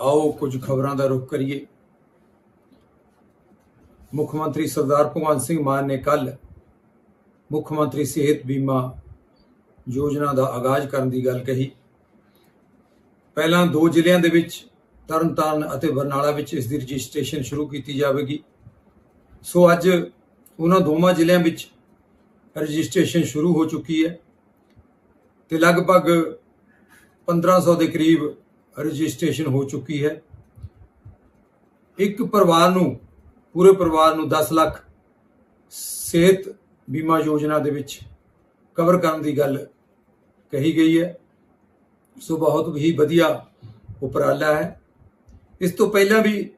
ਆਓ ਕੁਝ ਖਬਰਾਂ ਦਾ ਰੁਖ ਕਰੀਏ। ਮੁੱਖ ਮੰਤਰੀ ਸਰਦਾਰ ਭਗਵੰਤ ਸਿੰਘ ਮਾਨ ਨੇ ਕੱਲ ਮੁੱਖ ਮੰਤਰੀ ਸਿਹਤ ਬੀਮਾ ਯੋਜਨਾ ਦਾ ਆਗਾਜ਼ ਕਰਨ ਦੀ ਗੱਲ ਕਹੀ। ਪਹਿਲਾਂ ਦੋ ਜ਼ਿਲ੍ਹਿਆਂ ਦੇ ਵਿੱਚ ਤਰਨਤਾਰਨ ਅਤੇ ਬਰਨਾਲਾ ਵਿੱਚ ਇਸ ਦੀ ਰਜਿਸਟ੍ਰੇਸ਼ਨ ਸ਼ੁਰੂ ਕੀਤੀ ਜਾਵੇਗੀ। ਸੋ ਅੱਜ ਉਹਨਾਂ ਦੋਵਾਂ ਜ਼ਿਲ੍ਹਿਆਂ ਵਿੱਚ ਰਜਿਸਟ੍ਰੇਸ਼ਨ ਸ਼ੁਰੂ ਹੋ ਚੁੱਕੀ ਹੈ ਤੇ ਲਗਭਗ 1500 ਦੇ ਕਰੀਬ ਰਜਿਸਟ੍ਰੇਸ਼ਨ ਹੋ ਚੁੱਕੀ ਹੈ। ਇੱਕ ਪਰਿਵਾਰ ਨੂੰ, ਪੂਰੇ ਪਰਿਵਾਰ ਨੂੰ 10 ਲੱਖ ਸਿਹਤ ਬੀਮਾ ਯੋਜਨਾ ਦੇ ਵਿੱਚ ਕਵਰ ਕਰਨ ਦੀ ਗੱਲ ਕਹੀ ਗਈ ਹੈ। ਸੋ ਬਹੁਤ ਹੀ ਵਧੀਆ ਉਪਰਾਲਾ ਹੈ। ਇਸ ਤੋਂ ਪਹਿਲਾਂ ਵੀ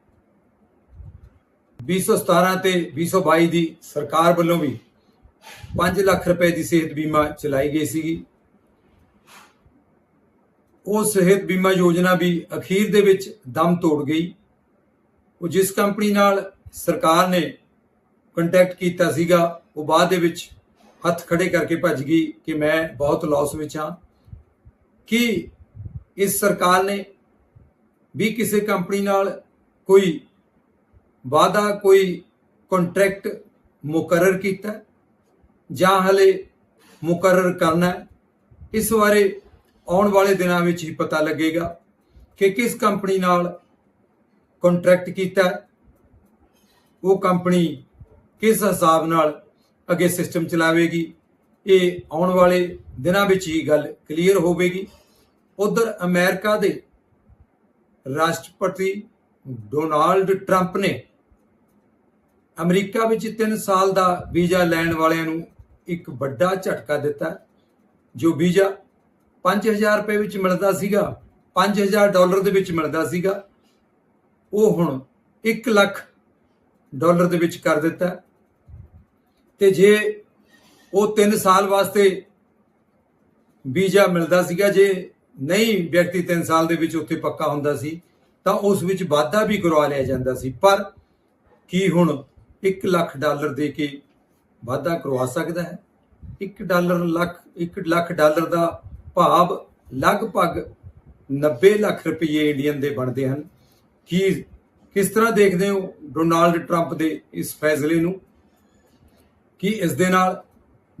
2017 ਤੇ 2022 ਦੀ ਸਰਕਾਰ ਵੱਲੋਂ ਵੀ 5 ਲੱਖ ਰੁਪਏ ਦੀ ਸਿਹਤ ਬੀਮਾ ਚਲਾਈ ਗਈ ਸੀਗੀ। ਉਹ ਸਿਹਤ ਬੀਮਾ ਯੋਜਨਾ ਵੀ ਅਖੀਰ ਦੇ ਵਿੱਚ ਦਮ ਤੋੜ ਗਈ। ਉਹ ਜਿਸ ਕੰਪਨੀ ਨਾਲ ਸਰਕਾਰ ਨੇ ਕੰਟੈਕਟ ਕੀਤਾ ਸੀਗਾ, ਉਹ ਬਾਅਦ ਦੇ ਵਿੱਚ ਹੱਥ ਖੜੇ ਕਰਕੇ ਭੱਜ ਗਈ ਕਿ ਮੈਂ ਬਹੁਤ ਲਾਸ ਵਿੱਚ ਹਾਂ। ਕਿ ਇਸ ਸਰਕਾਰ ਨੇ ਵੀ ਕਿਸੇ ਕੰਪਨੀ ਨਾਲ ਕੋਈ ਵਾਅਦਾ, ਕੋਈ ਕੰਟਰੈਕਟ ਮੁਕਰਰ ਕੀਤਾ ਜਾਂ ਹਲੇ ਮੁਕਰਰ ਕਰਨਾ ਇਸ ਬਾਰੇ ਆਉਣ ਵਾਲੇ ਦਿਨਾਂ ਵਿੱਚ ਹੀ ਪਤਾ ਲੱਗੇਗਾ ਕਿ ਕਿਸ ਕੰਪਨੀ ਨਾਲ ਕੰਟਰੈਕਟ ਕੀਤਾ ਉਹ ਕੰਪਨੀ ਕਿਸ ਹਿਸਾਬ ਨਾਲ ਅੱਗੇ ਸਿਸਟਮ ਚਲਾਵੇਗੀ, ਇਹ ਆਉਣ ਵਾਲੇ ਦਿਨਾਂ ਵਿੱਚ ਹੀ ਗੱਲ ਕਲੀਅਰ ਹੋਵੇਗੀ। ਉਧਰ ਅਮਰੀਕਾ ਦੇ ਰਾਸ਼ਟਰਪਤੀ ਡੋਨਾਲਡ ਟਰੰਪ ਨੇ ਅਮਰੀਕਾ ਵਿੱਚ 3 ਸਾਲ ਦਾ ਵੀਜ਼ਾ ਲੈਣ ਵਾਲਿਆਂ ਨੂੰ ਇੱਕ ਵੱਡਾ ਝਟਕਾ ਦਿੱਤਾ, ਜੋ ਵੀਜ਼ਾ 5000 ਰੁਪਏ ਵਿੱਚ ਮਿਲਦਾ ਸੀਗਾ 5000 ਡਾਲਰ ਦੇ ਵਿੱਚ ਮਿਲਦਾ ਸੀਗਾ। ਉਹ ਹੁਣ 1 ਲੱਖ ਡਾਲਰ ਦੇ ਵਿੱਚ ਕਰ ਦਿੱਤਾ। ਤੇ ਜੇ ਉਹ 3 ਸਾਲ ਵਾਸਤੇ ਵੀਜ਼ਾ ਮਿਲਦਾ ਸੀਗਾ, ਜੇ ਨਹੀਂ ਵਿਅਕਤੀ 3 ਸਾਲ ਦੇ ਵਿੱਚ ਉੱਥੇ ਪੱਕਾ ਹੁੰਦਾ ਸੀ, ਤਾਂ ਉਸ ਵਿੱਚ ਵਾਧਾ ਵੀ ਕਰਵਾ ਲਿਆ ਜਾਂਦਾ ਸੀ। ਪਰ ਕੀ ਹੁਣ 1 ਲੱਖ ਡਾਲਰ ਦੇ ਕੇ ਵਾਧਾ ਕਰਵਾ ਸਕਦਾ ਹੈ? 1 ਡਾਲਰ ਲੱਖ 1 ਲੱਖ ਡਾਲਰ ਦਾ ਭਾਵ ਲਗਭਗ 90 ਲੱਖ ਰੁਪਏ ਇੰਡੀਅਨ ਦੇ ਬਣਦੇ ਹਨ। ਕੀ ਕਿਸ ਤਰ੍ਹਾਂ ਦੇਖਦੇ ਹੋ ਡੋਨਾਲਡ ਟਰੰਪ ਦੇ ਇਸ ਫੈਸਲੇ ਨੂੰ? ਕਿ ਇਸ ਦੇ ਨਾਲ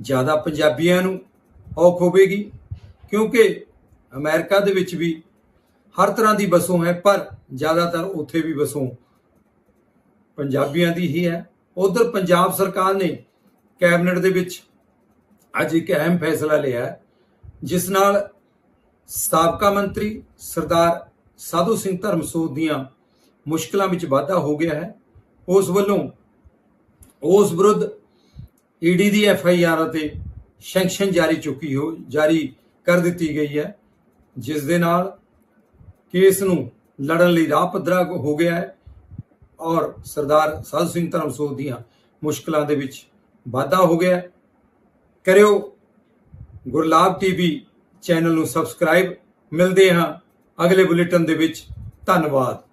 ਜ਼ਿਆਦਾ ਪੰਜਾਬੀਆਂ ਨੂੰ ਔਖ ਹੋਵੇਗੀ? ਕਿਉਂਕਿ ਅਮਰੀਕਾ ਦੇ ਵਿੱਚ ਵੀ ਹਰ ਤਰ੍ਹਾਂ ਦੀ ਵਸੋਂ ਹੈ ਪਰ ਜ਼ਿਆਦਾਤਰ ਉੱਥੇ ਵੀ ਵਸੋਂ ਪੰਜਾਬੀਆਂ ਦੀ ਹੀ ਹੈ। ਉਧਰ ਪੰਜਾਬ ਸਰਕਾਰ ਨੇ ਕੈਬਨਿਟ ਦੇ ਵਿੱਚ ਅੱਜ ਇੱਕ ਅਹਿਮ ਫੈਸਲਾ ਲਿਆ ਹੈ, ਜਿਸ ਨਾਲ ਸਾਬਕਾ ਮੰਤਰੀ ਸਰਦਾਰ ਸਾਧੂ ਸਿੰਘ ਧਰਮਸੋਤ ਦੀਆਂ ਮੁਸ਼ਕਲਾਂ ਵਿੱਚ ਵਾਧਾ ਹੋ ਗਿਆ ਹੈ। ਉਸ ਵੱਲੋਂ ਉਸ ਵਿਰੁੱਧ ਈਡੀ ਦੀ ਐਫ ਆਈ ਆਰ ਅਤੇ ਸੈਂਕਸ਼ਨ ਜਾਰੀ ਚੁੱਕੀ ਹੋ, ਜਾਰੀ ਕਰ ਦਿੱਤੀ ਗਈ ਹੈ, ਜਿਸ ਦੇ ਨਾਲ ਕੇਸ ਨੂੰ ਲੜਨ ਲਈ ਰਾਹ ਪੱਧਰਾ ਹੋ ਗਿਆ ਹੈ ਔਰ ਸਰਦਾਰ ਸਾਧੂ ਸਿੰਘ ਧਰਮਸੋਤ ਦੀਆਂ ਮੁਸ਼ਕਲਾਂ ਦੇ ਵਿੱਚ ਵਾਧਾ ਹੋ ਗਿਆ ਕਰਿਓ ਗੁਰਲਾਬ ਟੀਵੀ ਚੈਨਲ ਨੂੰ ਸਬਸਕ੍ਰਾਈਬ। ਮਿਲਦੇ ਹਾਂ ਅਗਲੇ ਬੁਲੇਟਿਨ ਦੇ ਵਿੱਚ। ਧੰਨਵਾਦ।